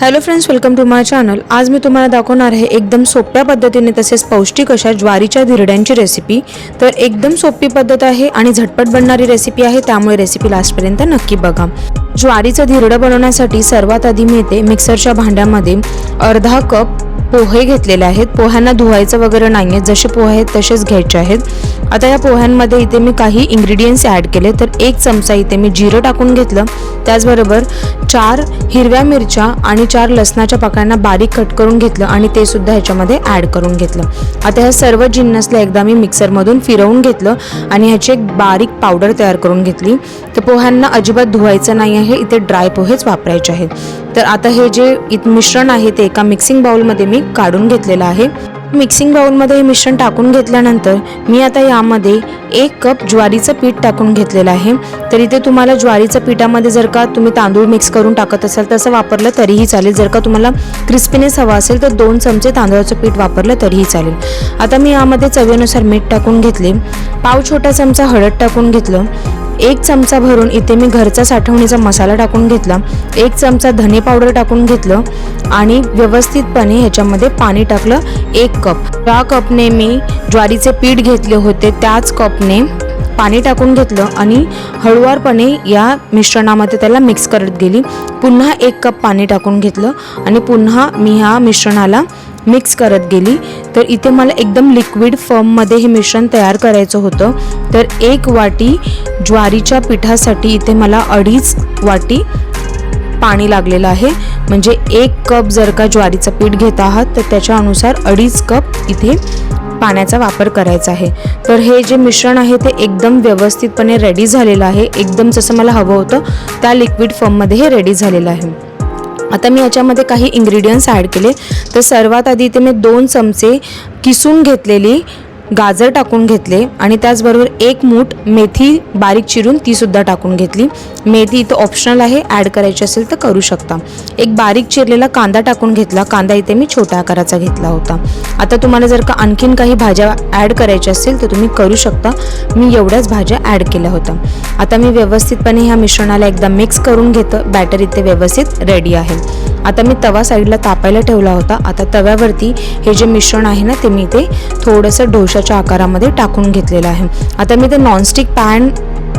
Hello friends welcome to my channel आज मी तुम्हाला दाखवणार आहे एकदम सोप्या पद्धतीने तसेच पौष्टिक अशा ज्वारीच्या धिरड्यांची रेसिपी तर एकदम सोपी पद्धत आहे आणि झटपट बनणारी रेसिपी आहे त्यामुळे रेसिपी लास्टपर्यंत नक्की बघा. ज्वारीचं धिरडं बनवण्यासाठी सर्वात आधी मी येते मिक्सरच्या भांड्यामध्ये अर्धा कप पोहे घेतलेले आहेत. पोह्यांना धुवायचं वगैरे नाही आहे जसे पोहे आहेत तसेच घ्यायचे आहेत. आता या पोह्यांमध्ये इथे मी काही इंग्रेडियंट्स ॲड केले. तर एक चमचा इथे मी जिरं टाकून घेतलं. त्याचबरोबर चार हिरव्या मिरच्या आणि चार लसणाच्या पाकळ्यांना बारीक कट करून घेतलं आणि ते सुद्धा ह्याच्यामध्ये ॲड करून घेतलं. आता ह्या सर्व जिन्नसला एकदा मी मिक्सरमधून फिरवून घेतलं आणि ह्याची एक बारीक पावडर तयार करून घेतली. तर पोह्यांना अजिबात धुवायचं नाही आहे. इथे ड्राय पोहेच वापरायचे आहेत. तर आता हे जे इत मिश्रण आहे ते एका मिक्सिंग बाउलमध्ये मी काढून घेतलेला आहे. मिक्सिंग बाउलमध्ये हे मिश्रण टाकून घेतल्यानंतर मी आता यामध्ये एक कप ज्वारीचं पीठ टाकून घेतलेलं आहे. तर इथे तुम्हाला ज्वारीचं पिठामध्ये जर का तुम्ही तांदूळ मिक्स करून टाकत असाल तसं वापरलं तरीही चालेल. जर का तुम्हाला क्रिस्पीनेस हवा असेल तर दोन चमचे तांदळाचं पीठ वापरलं तरीही चालेल. आता मी यामध्ये चवीनुसार मीठ टाकून घेतले. पाव छोटा चमचा हळद टाकून घेतलं. एक चमचा भरून इथे मी घरचा साठवणीचा मसाला टाकून घेतला. एक चमचा धने पावडर टाकून घेतलं आणि व्यवस्थितपणे ह्याच्यामध्ये पाणी टाकलं एक कप. त्या कपने मी ज्वारीचे पीठ घेतले होते त्याच कपने पाणी टाकून घेतलं आणि हळुवारपणे या मिश्रणामध्ये त्याला मिक्स करत गेली. पुन्हा एक कप पाणी टाकून घेतलं आणि पुन्हा मी ह्या मिश्रणाला मिक्स करत गेली. तर इथे मला एकदम लिक्विड फॉर्ममध्ये हे मिश्रण तयार करायचं होतं. तर एक वाटी ज्वारीच्या पिठासाठी इथे मला अडीच वाटी पाणी लागलेलं आहे. म्हणजे एक कप जर का ज्वारीचं पीठ घेत आहात तर त्याच्यानुसार अडीच कप इथे पाण्याचा वापर करायचा आहे. तर हे जे मिश्रण आहे ते एकदम व्यवस्थितपणे रेडी झालेलं आहे. एकदम जसं मला हवं होतं त्या लिक्विड फॉर्ममध्ये हे रेडी झालेलं आहे. आता मी याच्यामध्ये काही इंग्रेडियंट्स ॲड केले. तर सर्वात आधी इथे मी दोन चमचे किसून घेतलेली गाजर टाकून घेतले आणि त्याचबरोबर एक मूठ मेथी बारीक चिरून तीसुद्धा टाकून घेतली. मेथी इथं ऑप्शनल आहे ॲड करायची असेल तर करू शकता. एक बारीक चिरलेला कांदा टाकून घेतला. कांदा इथे मी छोट्या आकाराचा घेतला होता. आता तुम्हाला जर का आणखीन काही भाज्या ॲड करायच्या असेल तर तुम्ही करू शकता. मी एवढ्याच भाज्या ॲड केल्या होत्या. आता मी व्यवस्थितपणे ह्या मिश्रणाला एकदा मिक्स करून घेतं. बॅटर इथे व्यवस्थित रेडी आहे. आता मी तवा साईडला तापायला ठेवला होता. आता तव्यावरती हे जे मिश्रण आहे ना ते मी ते थोडंसं डोशाच्या आकारामध्ये टाकून घेतलेलं आहे. आता मी ते नॉनस्टिक पॅन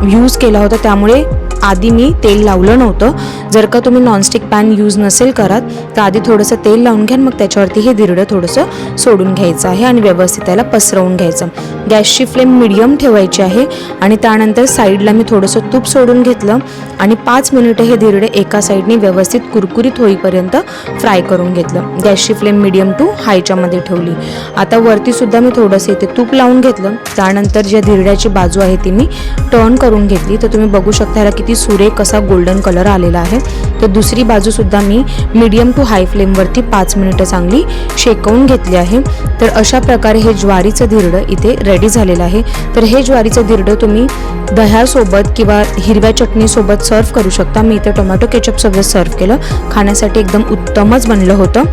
यूज केला होता त्यामुळे आधी मी तेल लावलं नव्हतं. जर का तुम्ही नॉनस्टिक पॅन यूज नसेल करत तर आधी थोडंसं तेल लावून घ्या मग त्याच्यावरती हे दिरडं थोडंसं सोडून घ्यायचं आहे आणि व्यवस्थित त्याला पसरवून घ्यायचं. गॅसची फ्लेम मिडियम ठेवायची आहे आणि त्यानंतर साईडला मी थोडंसं तूप सोडून घेतलं आणि पाच मिनिटं हे दिरडे एका साईडने व्यवस्थित कुरकुरीत होईपर्यंत फ्राय करून घेतलं. गॅसची फ्लेम मिडियम टू हायच्यामध्ये ठेवली. आता वरतीसुद्धा मी थोडंसं इथे तूप लावून घेतलं. त्यानंतर ज्या धिरड्याची बाजू आहे ती मी टर्न करून घेतली. तर तुम्ही बघू शकता ह्याला किती सुरेख असा गोल्डन कलर आलेला आहे तर दुसरी बाजूसुद्धा मी मिडियम टू हाय फ्लेमवरती पाच मिनिटं चांगली शेकवून घेतली आहे. तर अशा प्रकारे हे ज्वारीचं धिरडं इथे रेडी झालेलं आहे. तर हे ज्वारीचं धिरडं तुम्ही दह्यासोबत किंवा हिरव्या चटणीसोबत सर्व करू शकता. मी इथे टोमॅटो केचपसोबत सर्व केलं. खाण्यासाठी एकदम उत्तमच बनलं होतं.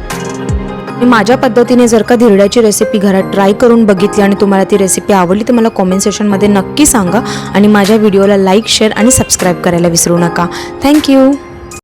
माझ्या पद्धतीने जर का धिरड्याची रेसिपी घरात ट्राय करून बघितली आणि तुम्हाला ती रेसिपी आवडली तर मला कॉमेंट सेशनमध्ये नक्की सांगा आणि माझ्या व्हिडिओला लाईक शेअर आणि सबस्क्राईब करायला विसरू नका. थँक्यू